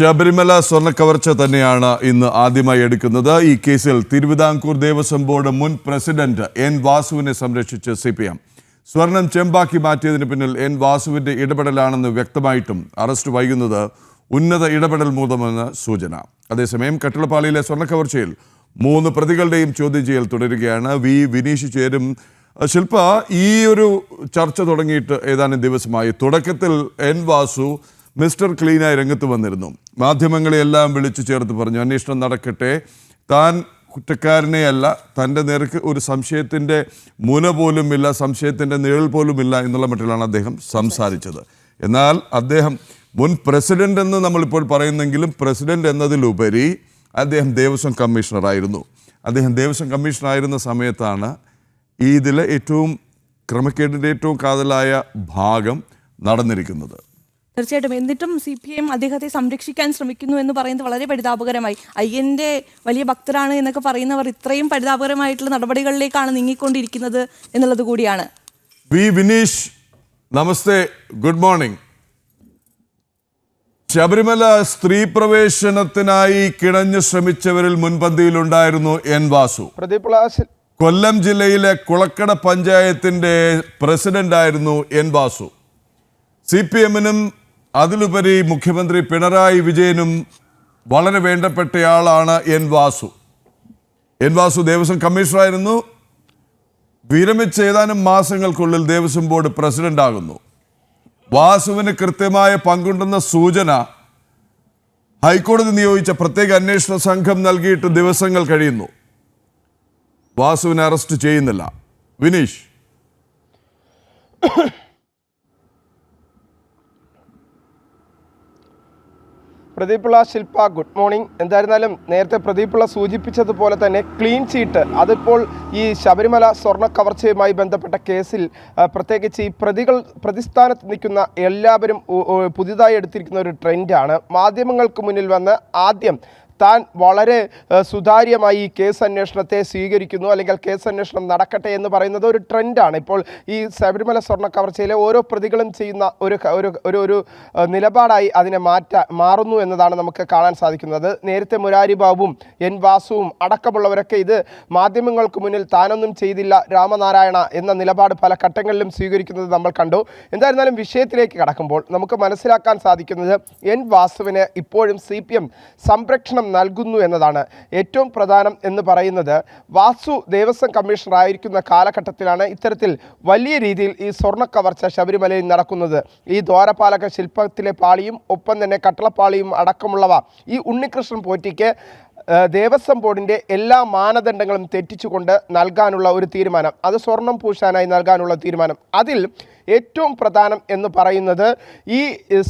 ശബരിമല സ്വർണക്കവർച്ച തന്നെയാണ് ഇന്ന് ആദ്യമായി എടുക്കുന്നത്. ഈ കേസിൽ തിരുവിതാംകൂർ ദേവസ്വം ബോർഡ് മുൻ പ്രസിഡന്റ് എൻ വാസുവിനെ സംരക്ഷിച്ച് സി പി എം സ്വർണം ചെമ്പാക്കി മാറ്റിയതിന് പിന്നിൽ എൻ വാസുവിന്റെ ഇടപെടലാണെന്ന് വ്യക്തമായിട്ടും അറസ്റ്റ് വൈകുന്നത് ഉന്നത ഇടപെടൽ മൂലമെന്ന് സൂചന. അതേസമയം കട്ടിളപ്പാളിയിലെ സ്വർണക്കവർച്ചയിൽ മൂന്ന് പ്രതികളുടെയും ചോദ്യം ചെയ്യൽ തുടരുകയാണ്. വി വിനീഷ് ചേരും. ശില്പ ഈ ഒരു ചർച്ച തുടങ്ങിയിട്ട് ഏതാനും ദിവസമായി. തുടക്കത്തിൽ എൻ വാസു മിസ്റ്റർ ക്ലീനായി രംഗത്ത് വന്നിരുന്നു. മാധ്യമങ്ങളെയെല്ലാം വിളിച്ചു ചേർത്ത് പറഞ്ഞു അന്വേഷണം നടക്കട്ടെ. താൻ കുറ്റക്കാരനെയല്ല തന്റെ നേർക്ക് ഒരു സംശയത്തിന്റെ മുന പോലുമില്ല സംശയത്തിന്റെ നിഴൽ പോലുമില്ല എന്നുള്ള മട്ടിലാണ് അദ്ദേഹം സംസാരിച്ചത്. എന്നാൽ അദ്ദേഹം മുൻ പ്രസിഡന്റ് എന്ന് നമ്മളിപ്പോൾ പറയുന്നെങ്കിലും പ്രസിഡന്റ് എന്നതിലുപരി അദ്ദേഹം ദേവസ്വം കമ്മീഷണറായിരുന്നു. അദ്ദേഹം ദേവസ്വം കമ്മീഷണറായിരുന്ന സമയത്താണ് ഇതിലെ ഏറ്റവും ക്രമക്കേടിന്റെ ഏറ്റവും കാതലായ ഭാഗം നടന്നിരിക്കുന്നത്. തീർച്ചയായിട്ടും. എന്നിട്ടും സി പി എം അദ്ദേഹത്തെ സംരക്ഷിക്കാൻ ശ്രമിക്കുന്നു എന്ന് പറയുന്നത് വളരെ പരിതാപകരമായി. അയ്യന്റെ വലിയ ഭക്തരാണ് എന്നൊക്കെ പറയുന്നവർ ഇത്രയും പരിതാപകരമായിട്ടുള്ള നടപടികളിലേക്കാണ് നീങ്ങിക്കൊണ്ടിരിക്കുന്നത് എന്നുള്ളത് കൂടിയാണ്. V Vineesh namaste good morning. Sabarimala സ്ത്രീ പ്രവേശനത്തിനായി കിണഞ്ഞു ശ്രമിച്ചവരിൽ മുൻപന്തിയിലുണ്ടായിരുന്നു എൻ വാസു. കൊല്ലം ജില്ലയിലെ കുളക്കട പഞ്ചായത്തിന്റെ പ്രസിഡന്റായിരുന്നു എൻ വാസു. സി പി എമ്മിനും അതിലുപരി മുഖ്യമന്ത്രി പിണറായി വിജയനും വളരെ വേണ്ടപ്പെട്ടയാളാണ് എൻ വാസു. എൻ വാസു ദേവസ്വം കമ്മീഷണറായിരുന്നു. വിരമിച്ച ഏതാനും മാസങ്ങൾക്കുള്ളിൽ ദേവസ്വം ബോർഡ് പ്രസിഡന്റ് ആകുന്നു. വാസുവിന് കൃത്യമായ പങ്കുണ്ടെന്ന സൂചന ഹൈക്കോടതി നിയോഗിച്ച പ്രത്യേക അന്വേഷണ സംഘം നൽകിയിട്ട് ദിവസങ്ങൾ കഴിയുന്നു. വാസുവിനെ അറസ്റ്റ് ചെയ്യുന്നില്ല. വിനീഷ്. പ്രദീപ് പിള്ള ശില്പ ഗുഡ് മോർണിംഗ് എന്തായിരുന്നാലും നേരത്തെ പ്രദീപുള്ള പിള്ള സൂചിപ്പിച്ചതുപോലെ തന്നെ ക്ലീൻ ചീട്ട് അതിപ്പോൾ ഈ ശബരിമല സ്വർണ കവർച്ചയുമായി ബന്ധപ്പെട്ട കേസിൽ പ്രത്യേകിച്ച് ഈ പ്രതികൾ പ്രതിസ്ഥാനത്ത് നിൽക്കുന്ന എല്ലാവരും പുതിയതായി എടുത്തിരിക്കുന്ന ഒരു ട്രെൻഡാണ് മാധ്യമങ്ങൾക്ക് മുന്നിൽ വന്ന് ആദ്യം താൻ വളരെ സുതാര്യമായി ഈ കേസ് അന്വേഷണത്തെ സ്വീകരിക്കുന്നു. അല്ലെങ്കിൽ കേസ് അന്വേഷണം നടക്കട്ടെ എന്ന് പറയുന്നത് ഒരു ട്രെൻഡാണ്. ഇപ്പോൾ ഈ ശബരിമല സ്വർണ കവർച്ചയിലെ ഓരോ പ്രതികളും ചെയ്യുന്ന ഒരു ഒരു ഒരു നിലപാടായി അതിനെ മാറ്റ മാറുന്നു എന്നതാണ് നമുക്ക് കാണാൻ സാധിക്കുന്നത്. നേരത്തെ മുരാരി ബാബുവും എൻ വാസുവും അടക്കമുള്ളവരൊക്കെ ഇത് മാധ്യമങ്ങൾക്ക് മുന്നിൽ താനൊന്നും ചെയ്തില്ല രാമനാരായണ എന്ന നിലപാട് പല ഘട്ടങ്ങളിലും സ്വീകരിക്കുന്നത് നമ്മൾ കണ്ടു. എന്തായിരുന്നാലും വിഷയത്തിലേക്ക് കടക്കുമ്പോൾ നമുക്ക് മനസ്സിലാക്കാൻ സാധിക്കുന്നത് എൻ വാസുവിന് ഇപ്പോഴും സി സംരക്ഷണം നൽകുന്നു എന്നതാണ് ഏറ്റവും പ്രധാനം എന്ന് പറയുന്നത്. വാസു ദേവസ്വം കമ്മീഷണർ ആയിരിക്കുന്ന കാലഘട്ടത്തിലാണ് ഇത്തരത്തിൽ വലിയ രീതിയിൽ ഈ സ്വർണ കവർച്ച ശബരിമലയിൽ നടക്കുന്നത്. ഈ ദ്വാരപാലക ശില്പത്തിലെ പാളിയും ഒപ്പം തന്നെ കട്ടളപ്പാളിയും അടക്കമുള്ളവ ഈ ഉണ്ണികൃഷ്ണൻ പോറ്റിക്ക് ദേവസ്വം ബോർഡിന്റെ എല്ലാ മാനദണ്ഡങ്ങളും തെറ്റിച്ചുകൊണ്ട് നൽകാനുള്ള ഒരു തീരുമാനം. അത് സ്വർണം പൂശാനായി നൽകാനുള്ള തീരുമാനം. അതിൽ ഏറ്റവും പ്രധാനം എന്ന് പറയുന്നത് ഈ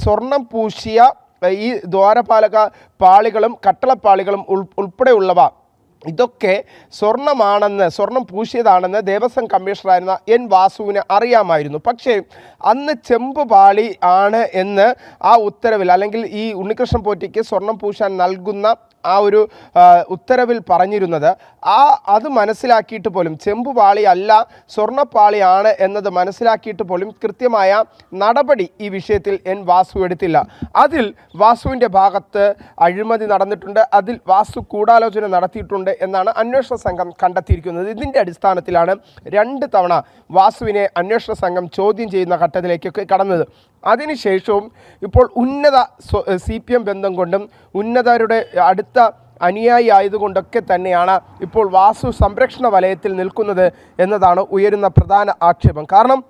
സ്വർണം പൂശിയ ഈ ദ്വാരപാലക പാളികളും കട്ടളപ്പാളികളും ഉൾ ഉൾപ്പെടെയുള്ളവ ഇതൊക്കെ സ്വർണമാണെന്ന് സ്വർണം പൂശിയതാണെന്ന് ദേവസ്വം കമ്മീഷണറായിരുന്ന എൻ വാസുവിന് അറിയാമായിരുന്നു. പക്ഷേ അന്ന് ചെമ്പ് പാളി ആണ് എന്ന് ആ ഉത്തരവിൽ അല്ലെങ്കിൽ ഈ ഉണ്ണികൃഷ്ണൻ പോറ്റിക്ക് സ്വർണം പൂശാൻ നൽകുന്ന ആ ഒരു ഉത്തരവിൽ പറഞ്ഞിരുന്നത്. ആ അത് മനസ്സിലാക്കിയിട്ട് പോലും ചെമ്പുപാളി അല്ല സ്വർണപ്പാളിയാണ് എന്നത് മനസ്സിലാക്കിയിട്ട് പോലും കൃത്യമായ നടപടി ഈ വിഷയത്തിൽ എൻ വാസു എടുത്തില്ല. അതിൽ വാസുവിന്റെ ഭാഗത്ത് അഴിമതി നടന്നിട്ടുണ്ട് അതിൽ വാസു കൂടാലോചന നടത്തിയിട്ടുണ്ട് എന്നാണ് അന്വേഷണ സംഘം കണ്ടെത്തിയിരിക്കുന്നത്. ഇതിന്റെ അടിസ്ഥാനത്തിലാണ് രണ്ട് തവണ വാസുവിനെ അന്വേഷണ സംഘം ചോദ്യം ചെയ്യുന്ന ഘട്ടത്തിലേക്കൊക്കെ കടന്നത്. അതിനുശേഷവും ഇപ്പോൾ ഉന്നത സി പി എം ബന്ധം കൊണ്ടും ഉന്നതരുടെ അടുത്ത അനുയായി ആയതുകൊണ്ടൊക്കെ തന്നെയാണ് ഇപ്പോൾ വാസു സംരക്ഷണ വലയത്തിൽ നിൽക്കുന്നത് എന്നതാണ് ഉയരുന്ന പ്രധാന ആക്ഷേപം. കാരണം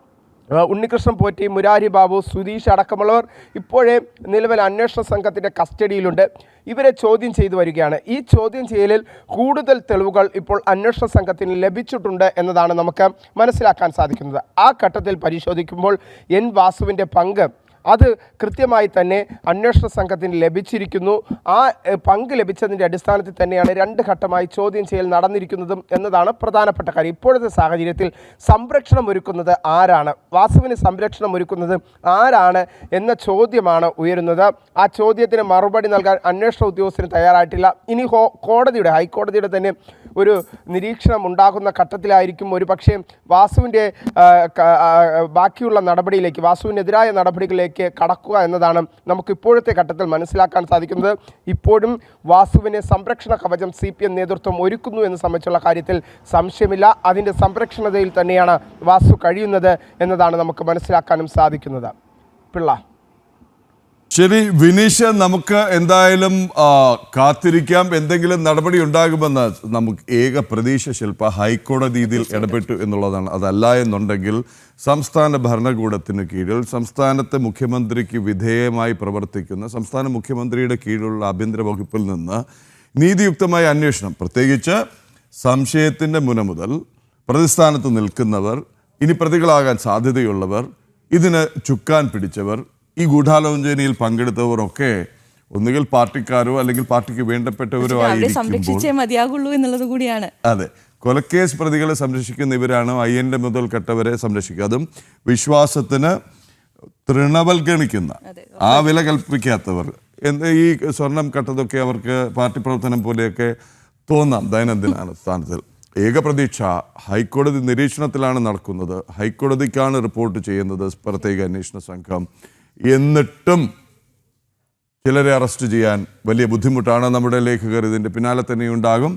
ഉണ്ണികൃഷ്ണൻ പോറ്റി മുരാരി ബാബു സുധീഷ് അടക്കമുള്ളവർ ഇപ്പോഴേ നിലവിൽ അന്വേഷണ സംഘത്തിന്റെ കസ്റ്റഡിയിലുണ്ട്. ഇവരെ ചോദ്യം ചെയ്തു വരികയാണ്. ഈ ചോദ്യം ചെയ്യലിൽ കൂടുതൽ തെളിവുകൾ ഇപ്പോൾ അന്വേഷണ സംഘത്തിന് ലഭിച്ചിട്ടുണ്ട് എന്നതാണ് നമുക്ക് മനസ്സിലാക്കാൻ സാധിക്കുന്നത്. ആ ഘട്ടത്തിൽ പരിശോധിക്കുമ്പോൾ എൻ വാസുവിന്റെ പങ്ക് അത് കൃത്യമായി തന്നെ അന്വേഷണ സംഘത്തിന് ലഭിച്ചിരിക്കുന്നു. ആ പങ്ക് ലഭിച്ചതിന്റെ അടിസ്ഥാനത്തിൽ തന്നെയാണ് രണ്ട് ഘട്ടമായി ചോദ്യം ചെയ്യൽ നടന്നിരിക്കുന്നതും എന്നതാണ് പ്രധാനപ്പെട്ട കാര്യം. ഇപ്പോഴത്തെ സാഹചര്യത്തിൽ സംരക്ഷണം ഒരുക്കുന്നത് ആരാണ്? വാസുവിന് സംരക്ഷണം ഒരുക്കുന്നത് ആരാണ് എന്ന ചോദ്യമാണ് ഉയരുന്നത്. ആ ചോദ്യത്തിന് മറുപടി നൽകാൻ അന്വേഷണ ഉദ്യോഗസ്ഥന് തയ്യാറായിട്ടില്ല. ഇനി കോടതിയുടെ ഹൈക്കോടതിയുടെ തന്നെ ഒരു നിരീക്ഷണം ഉണ്ടാകുന്ന ഘട്ടത്തിലായിരിക്കും ഒരു പക്ഷേ വാസുവിന്റെ ബാക്കിയുള്ള നടപടിയിലേക്ക് വാസുവിനെതിരായ നടപടികളിലേക്ക് കടക്കുക എന്നതാണ് നമുക്ക് ഇപ്പോഴത്തെ ഘട്ടത്തിൽ മനസ്സിലാക്കാൻ സാധിക്കുന്നത്. ഇപ്പോഴും വാസുവിനെ സംരക്ഷണ കവചം സി പി എം നേതൃത്വം ഒരുക്കുന്നു എന്ന് സംബന്ധിച്ചുള്ള കാര്യത്തിൽ സംശയമില്ല. അതിന്റെ സംരക്ഷണതയിൽ തന്നെയാണ് വാസു കഴിയുന്നത് എന്നതാണ് നമുക്ക് മനസ്സിലാക്കാനും സാധിക്കുന്നത്. പിള്ള. ശരി വിനീഷ് നമുക്ക് എന്തായാലും കാത്തിരിക്കാം. എന്തെങ്കിലും നടപടി ഉണ്ടാകുമെന്ന് നമുക്ക് ഏക പ്രതീക്ഷ ശില്പ ഹൈക്കോടതി ഇതിൽ ഇടപെട്ടു എന്നുള്ളതാണ്. അതല്ല എന്നുണ്ടെങ്കിൽ സംസ്ഥാന ഭരണകൂടത്തിന് കീഴിൽ സംസ്ഥാനത്തെ മുഖ്യമന്ത്രിക്ക് വിധേയമായി പ്രവർത്തിക്കുന്ന സംസ്ഥാന മുഖ്യമന്ത്രിയുടെ കീഴിലുള്ള ആഭ്യന്തര വകുപ്പിൽ നിന്ന് നീതിയുക്തമായ അന്വേഷണം പ്രത്യേകിച്ച് സംശയത്തിന്റെ മുന മുതൽ പ്രതിസ്ഥാനത്ത് നിൽക്കുന്നവർ ഇനി പ്രതികളാകാൻ സാധ്യതയുള്ളവർ ഇതിന് ചുക്കാൻ പിടിച്ചവർ ഈ ഗൂഢാലോചനയിൽ പങ്കെടുത്തവരൊക്കെ ഒന്നുകിൽ പാർട്ടിക്കാരോ അല്ലെങ്കിൽ പാർട്ടിക്ക് വേണ്ടപ്പെട്ടവരോ സംരക്ഷിച്ചേ മതിയാകുള്ളൂ എന്നുള്ളത് കൂടിയാണ്. അതെ. കൊലക്കേസ് പ്രതികളെ സംരക്ഷിക്കുന്ന ഇവരാണ് അയ്യന്റെ മുതൽ കെട്ടവരെ സംരക്ഷിക്കുക. അതും വിശ്വാസത്തിന് തൃണവൽഗണിക്കുന്ന ആ വില കൽപ്പിക്കാത്തവർ. എന്ത് ഈ സ്വർണം കട്ടതൊക്കെ അവർക്ക് പാർട്ടി പ്രവർത്തനം പോലെയൊക്കെ തോന്നാം ദൈനംദിന അടിസ്ഥാനത്തിൽ ഏക പ്രതീക്ഷ ഹൈക്കോടതി നിരീക്ഷണത്തിലാണ് നടക്കുന്നത്. ഹൈക്കോടതിക്കാണ് റിപ്പോർട്ട് ചെയ്യുന്നത് പ്രത്യേക അന്വേഷണ സംഘം. എന്നിട്ടും ചിലരെ അറസ്റ്റ് ചെയ്യാൻ വലിയ ബുദ്ധിമുട്ടാണ് നമ്മുടെ ലേഖകർ. ഇതിന്റെ പിന്നാലെ തന്നെ ഉണ്ടാകും